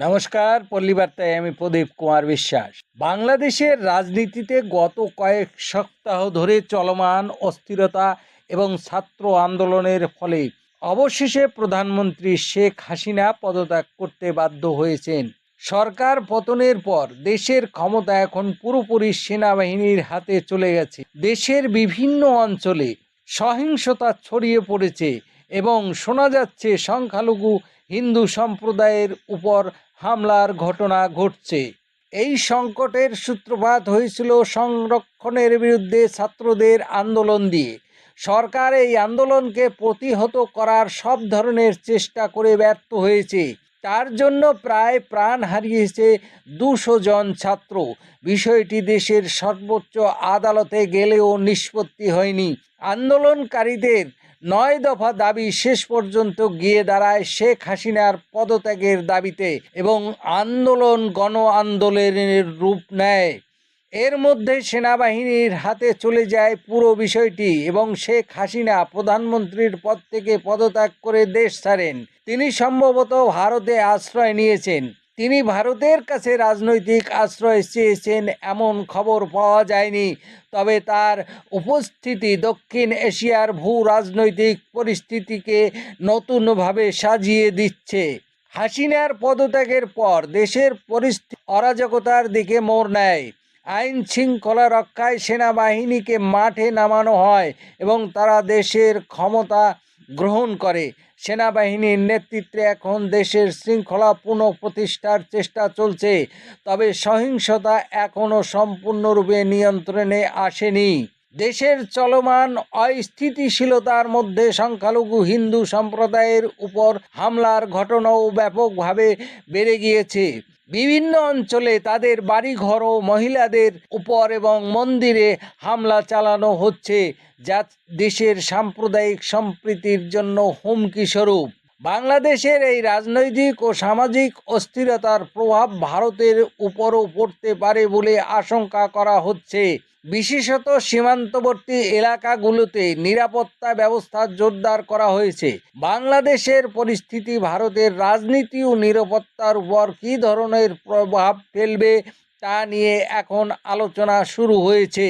নমস্কার, পল্লীবার্তায় আমি প্রদীপ কুমার বিশ্বাস। বাংলাদেশের রাজনীতিতে গত কয়েক সপ্তাহ ধরে চলমান অস্থিরতা এবং ছাত্র আন্দোলনের ফলে অবশেষে প্রধানমন্ত্রী শেখ হাসিনা পদত্যাগ করতে বাধ্য হয়েছেন। সরকার পতনের পর দেশের ক্ষমতা এখন পুরোপুরি সেনাবাহিনীর হাতে চলে গেছে। দেশের বিভিন্ন অঞ্চলে সহিংসতা ছড়িয়ে পড়েছে এবং শোনা যাচ্ছে সংখ্যালঘু হিন্দু সম্প্রদায়ের উপর হামলার ঘটনা ঘটছে। এই সংকটের সূত্রপাত হয়েছিল সংরক্ষণের বিরুদ্ধে ছাত্রদের আন্দোলন দিয়ে। সরকার এই আন্দোলনকে প্রতিহত করার সব ধরনের চেষ্টা করে ব্যর্থ হয়েছে। তার জন্য প্রায় প্রাণ হারিয়েছে দুশো জন ছাত্র। বিষয়টি দেশের সর্বোচ্চ আদালতে গেলেও নিষ্পত্তি হয়নি। আন্দোলনকারীদের নয় দফা দাবি শেষ পর্যন্ত গিয়ে দাঁড়ায় শেখ হাসিনার পদত্যাগের দাবিতে এবং আন্দোলন গণ আন্দোলনের রূপ নেয়। এর মধ্যে সেনাবাহিনীর হাতে চলে যায় পুরো বিষয়টি এবং শেখ হাসিনা প্রধানমন্ত্রীর পদ থেকে পদত্যাগ করে দেশ ছাড়েন। তিনি সম্ভবত ভারতে আশ্রয় নিয়েছেন। তিনি ভারতের কাছে রাজনৈতিক আশ্রয় চেয়েছেন, এমন খবর পাওয়া যায়নি। তবে তার উপস্থিতি দক্ষিণ এশিয়ার ভূ রাজনৈতিক পরিস্থিতিকে নতুনভাবে সাজিয়ে দিচ্ছে। হাসিনার পদত্যাগের পর দেশের পরিস্থিতি অরাজকতার দিকে মোড় নেয়। আইন শৃঙ্খলা রক্ষায় সেনাবাহিনীকে মাঠে নামানো হয় এবং তারা দেশের ক্ষমতা গ্রহণ করে। সেনাবাহিনীর নেতৃত্বে এখন দেশের শৃঙ্খলা পুনঃপ্রতিষ্ঠার চেষ্টা চলছে, তবে সহিংসতা এখনও সম্পূর্ণরূপে নিয়ন্ত্রণে আসেনি। দেশের চলমান অস্থিতিশীলতার মধ্যে সংখ্যালঘু হিন্দু সম্প্রদায়ের উপর হামলার ঘটনাও ব্যাপকভাবে বেড়ে গিয়েছে। বিভিন্ন অঞ্চলে তাদের বাড়িঘর ও মহিলাদের উপর এবং মন্দিরে হামলা চালানো হচ্ছে, যা দেশের সাম্প্রদায়িক সম্প্রীতির জন্য হুমকি স্বরূপ। বাংলাদেশের এই রাজনৈতিক ও সামাজিক অস্থিরতার প্রভাব ভারতের উপরও পড়তে পারে বলে আশঙ্কা করা হচ্ছে। বিশেষত সীমান্তবর্তী এলাকাগুলোতে নিরাপত্তা ব্যবস্থা জোরদার করা হয়েছে। বাংলাদেশের পরিস্থিতি, ভারতের রাজনীতি ও নিরাপত্তার উপর কী ধরনের প্রভাব ফেলবে তা নিয়ে এখন আলোচনা শুরু হয়েছে।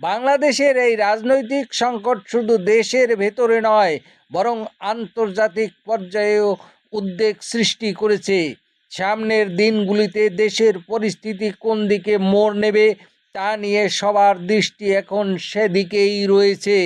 বাংলাদেশের এই রাজনৈতিক সংকট শুধু দেশের ভেতরে নয়, বরং আন্তর্জাতিক পর্যায়েও উদ্বেগ সৃষ্টি করেছে। সামনের দিনগুলিতে দেশের পরিস্থিতি কোন দিকে মোড় নেবে তা নিয়ে সবার দৃষ্টি এখন সেদিকেই রয়েছে।